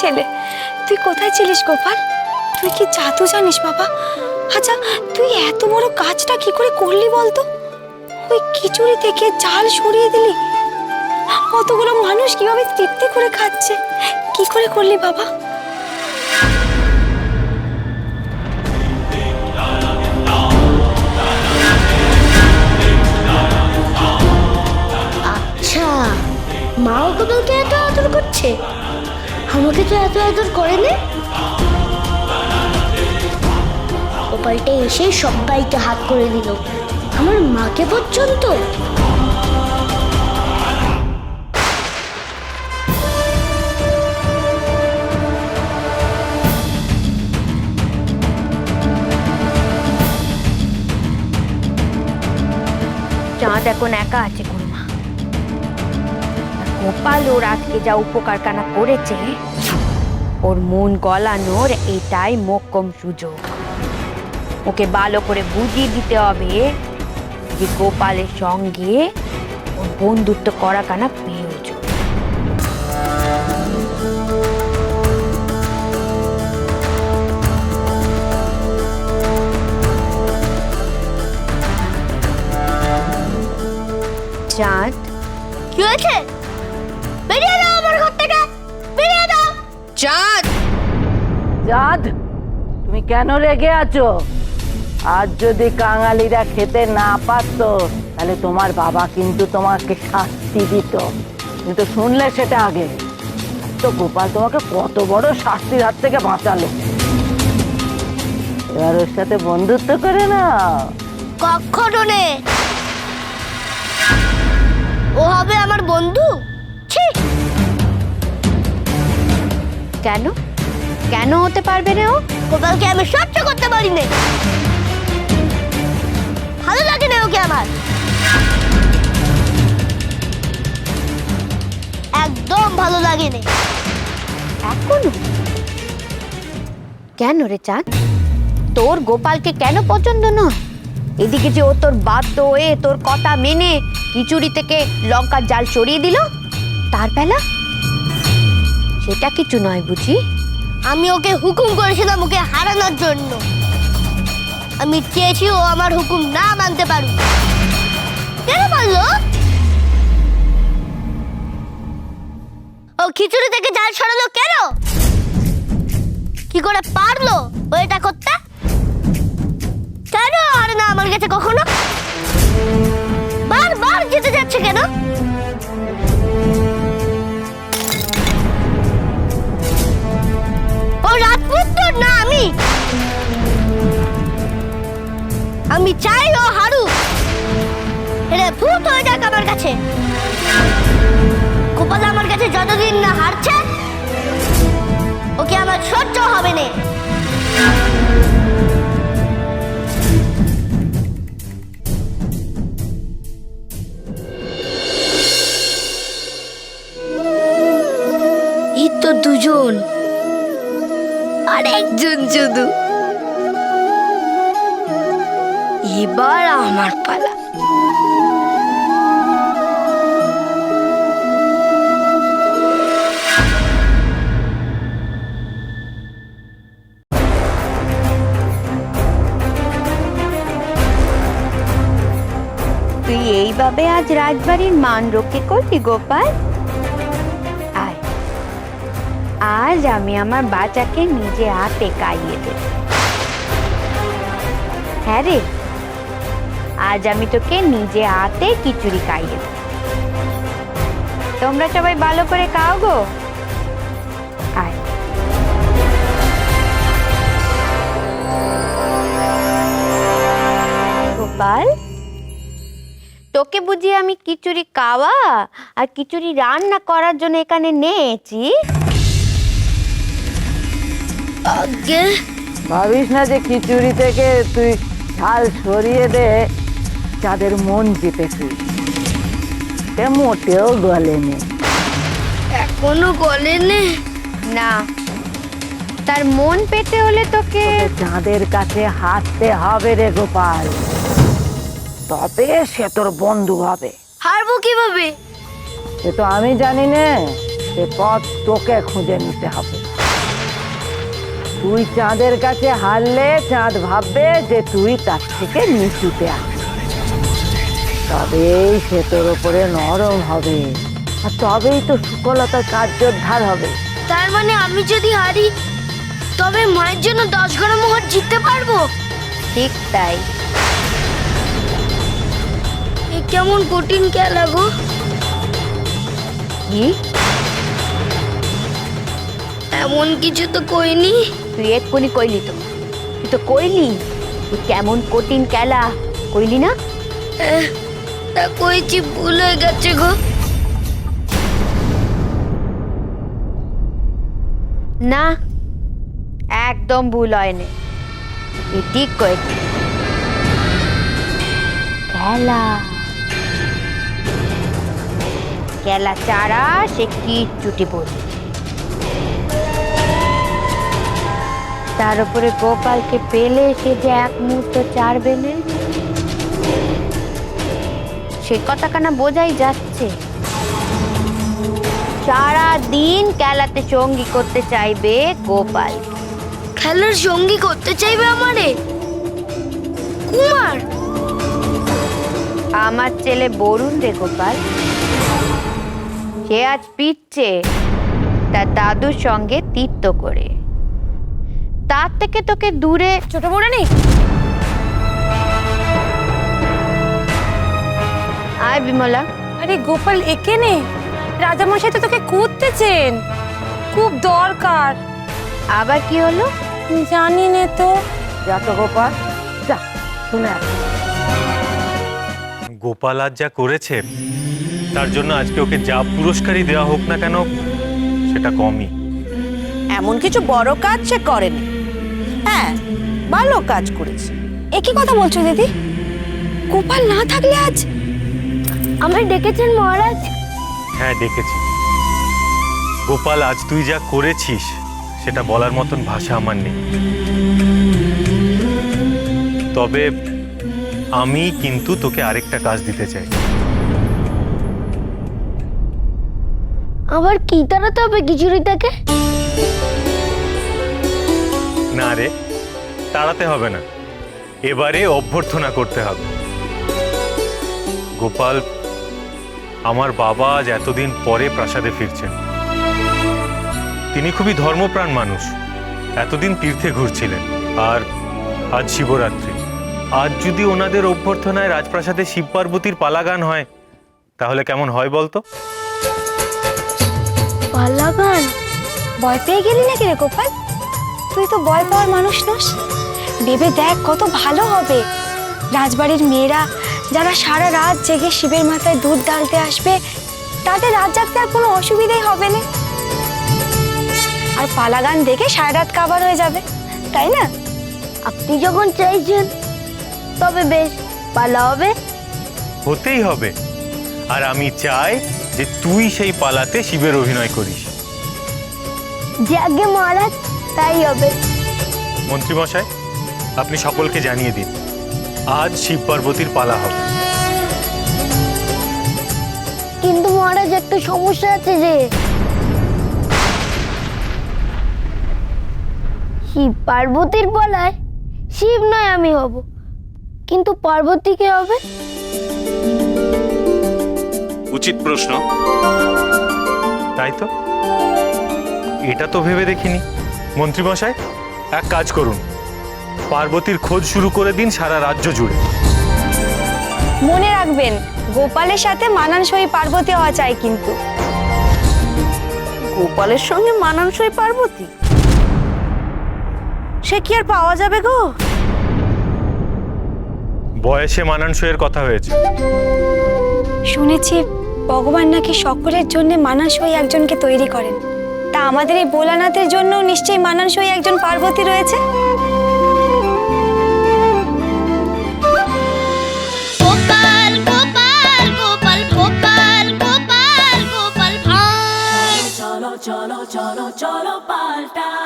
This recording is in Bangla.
ছেলে? তুই কোথায় ছিলিস গোপাল? তুই কি জাদু জানিস বাবা? আচ্ছা তুই এত বড় কাজটা কি করে করলি বলতো? ওই খিচুড়ি থেকে চাল সরিয়ে দিলি? কতগুলো মানুষ কীভাবে তৃপ্তি করে খাচ্ছে? কি করে করলি বাবা? আচ্ছা মাও গোপালকে এত আদর করছে? আমাকে তো এত আদর করে না গোপালটা এসে সবাইকে হাত করে দিল। আমার মাকে পর্যন্ত? চাঁদ এখন একা আছে গোপাল ওর আজকে যা উপকার কানা করেছে, ওর মন গলানোর এটাই মোক্ষম সুযোগ। ওকে ভালো করে বুঝিয়ে দিতে হবে যে গোপালের সঙ্গে ওর বন্ধুত্ব করা কানা প্রয়োজন। চাঁদ? কি হয়েছে? বেরিয়ে দাও আমার ঘর থেকে! বেরিয়ে দাও! চাঁদ! চাঁদ তুমি কেন রেগে আছো? আজ যদি কাঙালিরা খেতে না পারতো তাহলে তোমার বাবা কিন্তু তোমাকে শাস্তি দিত। কিন্তু শুনলে সেটা আগে। তো গোপাল তোমাকে কত বড় শাস্তির হাত থেকে বাঁচালো। এবার ওর সাথে বন্ধুত্ব করে না কখনো নে! ও হবে আমার বন্ধু? কেন? কেন হতে পারবে না ও? গোপালকে আমি সহ্য করতে পারি না ভালো লাগে না ওকে আমার। একদম ভালো লাগে না এখনও? কেন রে চাঁদ? তোর গোপালকে কেন পছন্দ নয়? এদিকে যে ও তোর বাধ্য হয়ে তোর কথা মেনে খিচুড়ি থেকে লঙ্কার জাল সরিয়ে দিল তার বেলা সেটা কিছু নয় বুঝি? আমি ওকে হুকুম করেছিলাম ওকে হারানোর জন্য। আমি চেয়েছি ও আমার হুকুম না মানতে পারুক। কেন বলল ও খিচুড়ি থেকে জাল সরালো কেন? কি করে পারল ও এটা করতে? কেন আর না আমার কাছে কখনো? বারবার যেতে যাচ্ছে কেন? আমি চাই ও হারু। এটা ভূত হয়ে যাক আমার কাছে। গোপাল আমার কাছে যতদিন না হারছে, ওকে আমার সহ্য হবে না। তো দুজন। আর একজন শুধু এবার আমার পালা। তুই এইভাবে আজ রাজবাড়ির মান রক্ষে করলি, গোপাল? আয়। আজ আমি আমার বাচ্চাকে নিজে হাতে খাইয়ে দেব। হ্যাঁ রে আজ আমি তোকে নিজে হাতে খিচুড়ি খাইয়ে দেব। তোমরা সবাই ভালো করে খাও গো। আয়। গোপাল, তোকে বুঝি আমি খিচুড়ি খাওয়া আর খিচুড়ি রান্না করার জন্য এখানে নিয়েছি? ভাবিস না যে খিচুড়ি থেকে তুই ঝাল সরিয়ে দে। যাদের মন জিতেছি। সে মোটেও গলেনি এখনও গলেনে না। তার মন পেতে হলে তোকে যাদের কাছে হাঁটতে হবে রে গোপাল তবে সে তোর বন্ধু হবে। হারবো কীভাবে? সে তো আমি জানি না সে পথ তোকে খুঁজে নিতে হবে। তুই চাঁদের কাছে হারলে চাঁদ ভাববে যে তুই তার থেকে নিচুতে আছিস। তবেই সে তোর ওপরে নরম হবে। আর তবেই তো সুকলতার কার্যোদ্ধার হবে। তার মানে আমি যদি হারি তবে মায়ের জন্য দশ গ্রাম মোহর জিততে পারব? ঠিক তাই। এ কেমন কঠিন খেলা গো। কি? এমন কিছু তো কইনি। তুই এক্ষুনি কইলি তো। তুই তো কইলি তুই কেমন কঠিন খেলা। কইলি না? কইছি, ভুল হয়ে গেছে গো। না, একদম ভুল হয়নি। তুই ঠিক খেলা। খেলা চারা সে কি চুটি বলছে তার উপরে গোপালকে পেলে সে যে এক মুহূর্ত চারবে না। সে কথা কানা বোঝাই যাচ্ছে। সারা দিন খেলাতে সঙ্গী করতে চাইবে গোপাল। খেলার সঙ্গী করতে চাইবে আমারে? কুমার! আমার ছেলে বরুণ রে গোপাল। সে আজ পিচ্ছে তার দাদুর সঙ্গে তীর্থ করে। তার থেকে তোকে দূরে ছোট বড় নেই? আয় বিমলা। আরে গোপাল একে নে। রাজামশাই তো তোকে খুঁজতেছেন খুব দরকার। আবার কি হলো? জানি নে তো। যা তো গোপাল যা শুনে আয়। গোপাল আজ যা করেছে তার জন্য আজকে ওকে যা পুরস্কারই দেওয়া হোক না কেন সেটা কমই। এমন কিছু বড় কাজ সে করেনি। হ্যাঁ ভালো কাজ করেছে। একই কথা বলছো দিদি? গোপাল না থাকলে আজ আমায় ডেকেছেন মহারাজ? হ্যাঁ ডেকেছি। গোপাল আজ তুই যা করেছিস সেটা বলার মতন ভাষা আমার নেই। তবে আমি কিন্তু তোকে আরেকটা কাজ দিতে চাই। আবার কি তাড়াতে হবে খিচুড়িটাকে না রে তাড়াতে হবে না। এবারে অভ্যর্থনা করতে হবে। গোপাল আমার বাবা আজ এতদিন পরে প্রাসাদে ফিরছেন। তিনি খুবই ধর্মপ্রাণ মানুষ। এতদিন তীর্থে ঘুরছিলেন। আর আজ শিবরাত্রি। আজ যদি ওনাদের অভ্যর্থনায় রাজপ্রাসাদে শিব পার্বতীর পালাগান হয়, তাহলে কেমন হয় বলতো? পাল্লাগান ভয় পেয়ে গেলি নাকি রে গোপাল? তুই তো ভয় পাওয়ার মানুষ নস। ভেবে দেখ কত ভালো হবে। রাজবাড়ির মেয়েরা যারা সারা রাত জেগে শিবের মাথায় দুধ ঢালতে আসবে তাদের রাত জাগতে আর কোনো অসুবিধাই হবে না। আর পালাগান দেখে সারা রাত কাবার হয়ে যাবে তাই না? আপনি যখন চাইছেন তবে বেশ পালা হবে। হতেই হবে। আর আমি চাই যে তুই সেই পালাতে শিবের অভিনয় করিস। যাকে মহারাজ তাই হবে। মন্ত্রীমশাই আপনি সকলকে জানিয়ে দিন। আজ শিব পার্বতীর পালা হবে। কিন্তু মহারাজ একটা সমস্যা আছে যে। শিব পার্বতীর পালায় শিব নয় আমি হব। কিন্তু পার্বতী কে হবে? উচিত প্রশ্ন। তাই তো? এটা তো ভেবে দেখিনি। মন্ত্রীমশাই এক কাজ করুন। পার্বতীর খোঁজ শুরু করে দিন সারা রাজ্য জুড়ে। মনে রাখবেন গোপালের সাথে মানানসই পার্বতী হওয়া চাই কিন্তু। গোপালের সঙ্গে মানানসই পার্বতী? সে কি আর পাওয়া যাবে গো? বয়সে মানানসইয়ের কথা হয়েছে। শুনেছি ভগবান নাকি সকলের জন্য মানানসই একজনকে তৈরি করেন। তা আমাদের এই ভোলানাথের জন্য নিশ্চয়ই মানানসই একজন পার্বতী রয়েছে? চলো চলো পাল্টা।